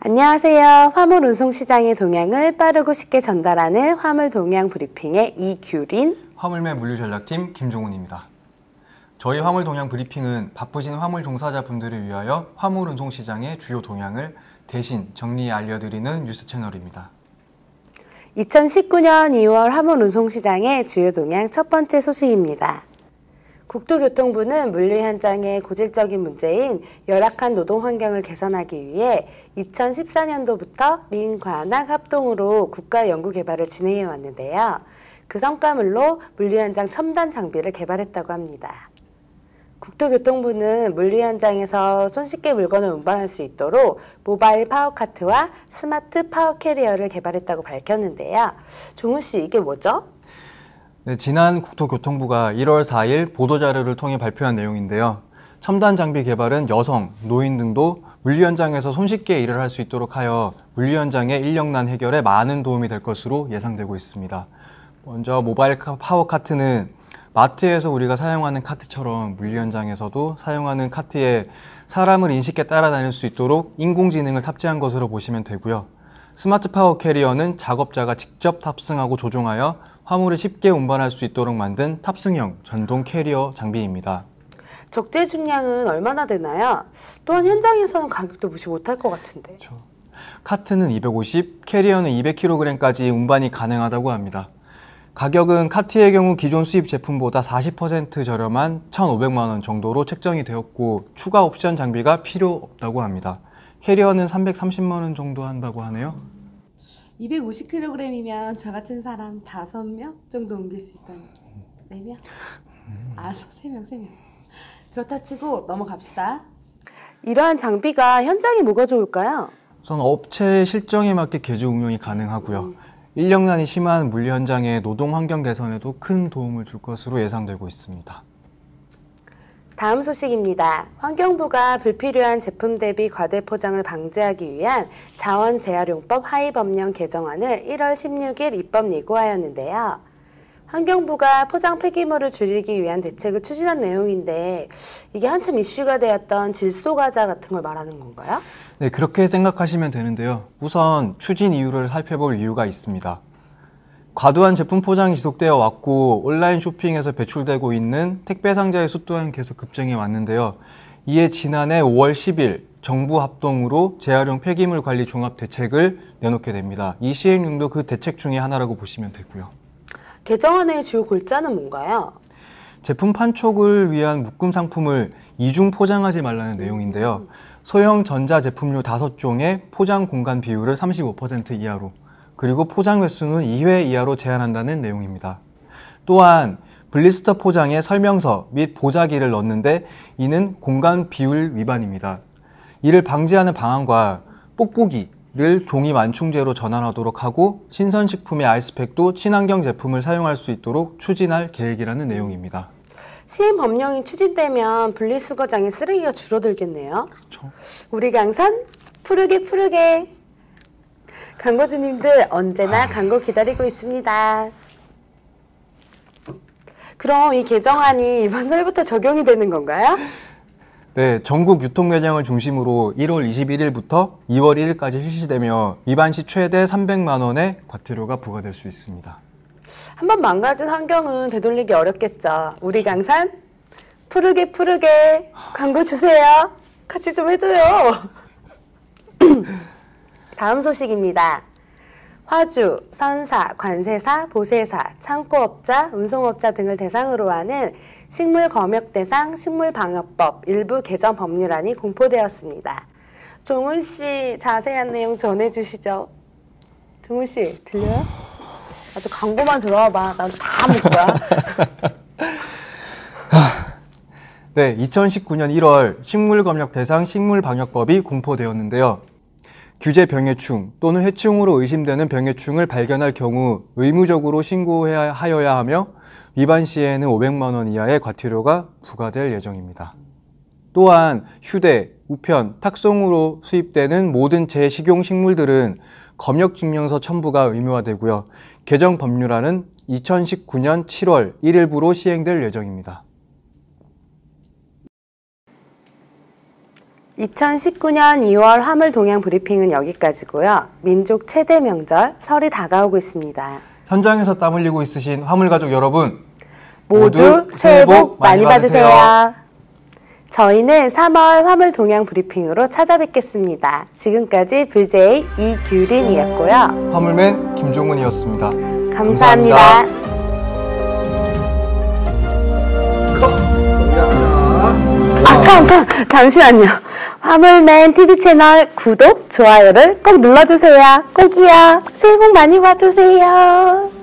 안녕하세요. 화물 운송 시장의 동향을 빠르고 쉽게 전달하는 화물 동향 브리핑의 이규린, 화물매 물류 전략팀 김종훈입니다. 저희 화물 동향 브리핑은 바쁘신 화물 종사자분들을 위하여 화물 운송 시장의 주요 동향을 대신 정리해 알려드리는 뉴스 채널입니다. 2019년 2월 화물 운송 시장의 주요 동향 첫 번째 소식입니다. 국토교통부는 물류 현장의 고질적인 문제인 열악한 노동 환경을 개선하기 위해 2014년도부터 민관학 합동으로 국가 연구 개발을 진행해 왔는데요. 그 성과물로 물류 현장 첨단 장비를 개발했다고 합니다. 국토교통부는 물류 현장에서 손쉽게 물건을 운반할 수 있도록 모바일 파워카트와 스마트 파워 캐리어를 개발했다고 밝혔는데요. 종훈 씨, 이게 뭐죠? 네, 지난 국토교통부가 1월 4일 보도자료를 통해 발표한 내용인데요. 첨단 장비 개발은 여성, 노인 등도 물류 현장에서 손쉽게 일을 할 수 있도록 하여 물류 현장의 인력난 해결에 많은 도움이 될 것으로 예상되고 있습니다. 먼저 모바일 파워 카트는 마트에서 우리가 사용하는 카트처럼 물류 현장에서도 사용하는 카트에 사람을 인식해 따라다닐 수 있도록 인공지능을 탑재한 것으로 보시면 되고요. 스마트 파워 캐리어는 작업자가 직접 탑승하고 조종하여 화물을 쉽게 운반할 수 있도록 만든 탑승형 전동 캐리어 장비입니다. 적재 중량은 얼마나 되나요? 또한 현장에서는 가격도 무시 못할 것 같은데. 그렇죠. 카트는 250, 캐리어는 200kg까지 운반이 가능하다고 합니다. 가격은 카트의 경우 기존 수입 제품보다 40% 저렴한 1,500만 원 정도로 책정이 되었고 추가 옵션 장비가 필요 없다고 합니다. 캐리어는 330만 원 정도 한다고 하네요. 250kg이면 저 같은 사람 5명 정도 옮길 수 있다는 4명? 알았어 3명 3명 그렇다 치고 넘어갑시다 이러한 장비가 현장에 뭐가 좋을까요? 우선 업체 실정에 맞게 개조 운영이 가능하고요 음. 인력난이 심한 물류 현장의 노동 환경 개선에도 큰 도움을 줄 것으로 예상되고 있습니다 다음 소식입니다. 환경부가 불필요한 제품 대비 과대 포장을 방지하기 위한 자원 재활용법 하위 법령 개정안을 1월 16일 입법 예고하였는데요. 환경부가 포장 폐기물을 줄이기 위한 대책을 추진한 내용인데 이게 한참 이슈가 되었던 질소 과자 같은 걸 말하는 건가요? 네, 그렇게 생각하시면 되는데요. 우선 추진 이유를 살펴볼 이유가 있습니다. 과도한 제품 포장이 지속되어 왔고 온라인 쇼핑에서 배출되고 있는 택배 상자의 수 또한 계속 급증해 왔는데요. 이에 지난해 5월 10일 정부 합동으로 재활용 폐기물 관리 종합 대책을 내놓게 됩니다. 이 시행령도 그 대책 중의 하나라고 보시면 되고요. 개정안의 주요 골자는 뭔가요? 제품 판촉을 위한 묶음 상품을 이중 포장하지 말라는 내용인데요. 소형 전자 제품류 5종의 포장 공간 비율을 35% 이하로 그리고 포장 횟수는 2회 이하로 제한한다는 내용입니다. 또한 블리스터 포장에 설명서 및 보자기를 넣는데 이는 공간 비율 위반입니다. 이를 방지하는 방안과 뽁뽁이를 종이 완충제로 전환하도록 하고 신선식품의 아이스팩도 친환경 제품을 사용할 수 있도록 추진할 계획이라는 내용입니다. 시행 법령이 추진되면 분리수거장의 쓰레기가 줄어들겠네요. 그렇죠. 우리 강산 푸르게 푸르게 광고주님들 언제나 광고 기다리고 있습니다. 그럼 이 개정안이 이번 설부터 적용이 되는 건가요? 네, 전국 유통 매장을 중심으로 1월 21일부터 2월 1일까지 실시되며 위반 시 최대 300만 원의 과태료가 부과될 수 있습니다. 한번 망가진 환경은 되돌리기 어렵겠죠. 우리 강산 푸르게 푸르게 광고 주세요. 같이 좀 해줘요. 다음 소식입니다. 화주, 선사, 관세사, 보세사, 창고업자, 운송업자 등을 대상으로 하는 식물검역 대상 식물방역법 일부 개정 법률안이 공포되었습니다. 종훈 씨 자세한 내용 전해주시죠. 종훈 씨 들려요? 나도 광고만 들어와봐. 난다 먹을 거야. 네, 2019년 1월 식물검역 대상 식물방역법이 공포되었는데요. 규제 병해충 또는 해충으로 의심되는 병해충을 발견할 경우 의무적으로 신고하여야 하며 위반 시에는 500만 원 이하의 과태료가 부과될 예정입니다. 또한 휴대, 우편, 탁송으로 수입되는 모든 제식용 식물들은 검역증명서 첨부가 의무화되고요. 개정 법률안은 2019년 7월 1일부로 시행될 예정입니다. 2019년 2월 화물 동향 브리핑은 여기까지고요. 민족 최대 명절 설이 다가오고 있습니다. 현장에서 땀 흘리고 있으신 화물 가족 여러분 모두 새해 복 많이 받으세요. 저희는 3월 화물 동향 브리핑으로 찾아뵙겠습니다. 지금까지 VJ 이규린이었고요. 화물맨 김종훈이었습니다. 감사합니다. 아, 잠시만요. 화물맨 TV 채널 구독, 좋아요를 꼭 눌러주세요. 꼭이요. 새해 복 많이 받으세요.